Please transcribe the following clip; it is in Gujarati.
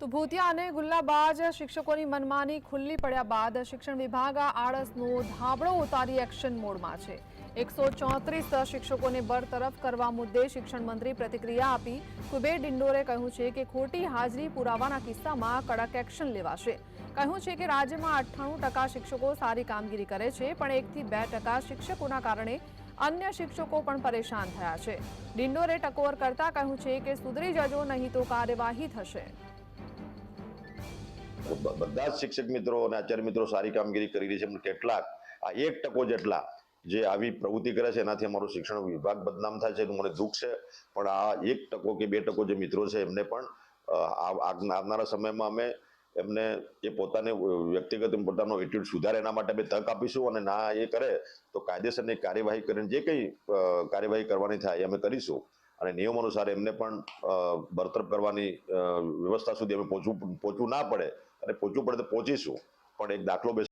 તો ભૂતિયા અને ગુલ્લાબાજ શિક્ષકોની મનમાની ખુલ્લી પડ્યા બાદ શિક્ષણ વિભાગ આ આળસનો ધાબળો ઉતારી એક્શન મોડમાં છે. એકસો ચોત્રીસ શિક્ષકોને બરતરફ કરવા મુદ્દે શિક્ષણ મંત્રી પ્રતિક્રિયા આપી કુબેર ડિંડોરે કહ્યું છે કે ખોટી હાજરી પુરાવાના કિસ્સામાં કડક એક્શન લેવાશે. કહ્યું છે કે રાજ્યમાં અઠ્ઠાણું ટકા શિક્ષકો સારી કામગીરી કરે છે, પણ એકથી બે ટકા શિક્ષકોના કારણે અન્ય શિક્ષકો પણ પરેશાન થયા છે. ડિંડોરે ટકોર કરતા કહ્યું છે કે સુધરી જજો, નહીં તો કાર્યવાહી થશે. બધા જ શિક્ષક મિત્રો અને આચાર્ય મિત્રો સારી કામગીરી કરી રહી છે. પણ કેટલાક, આ એક ટકો જેટલા જે આવી પ્રવૃત્તિ કરે છે, એનાથી અમારું શિક્ષણ વિભાગ બદનામ થાય છે એનું મને દુઃખ છે. પણ આ એક ટકો કે બે ટકો જે મિત્રો છે, એમને પણ આવનારા સમયમાં અમે એમને એ પોતાને વ્યક્તિગત પોતાનો એટીટ્યુડ સુધારે એના માટે અમે તક આપીશું અને ના એ કરે તો કાયદેસરની કાર્યવાહી કરીને જે કંઈ કાર્યવાહી કરવાની થાય એ અમે કરીશું. અને નિયમ અનુસાર એમને પણ બરતરફ કરવાની વ્યવસ્થા સુધી અમે પહોંચવું પહોંચવું ના પડે. અને પહોંચવું પડે તો પહોંચીશું. પણ એક દાખલો બેસ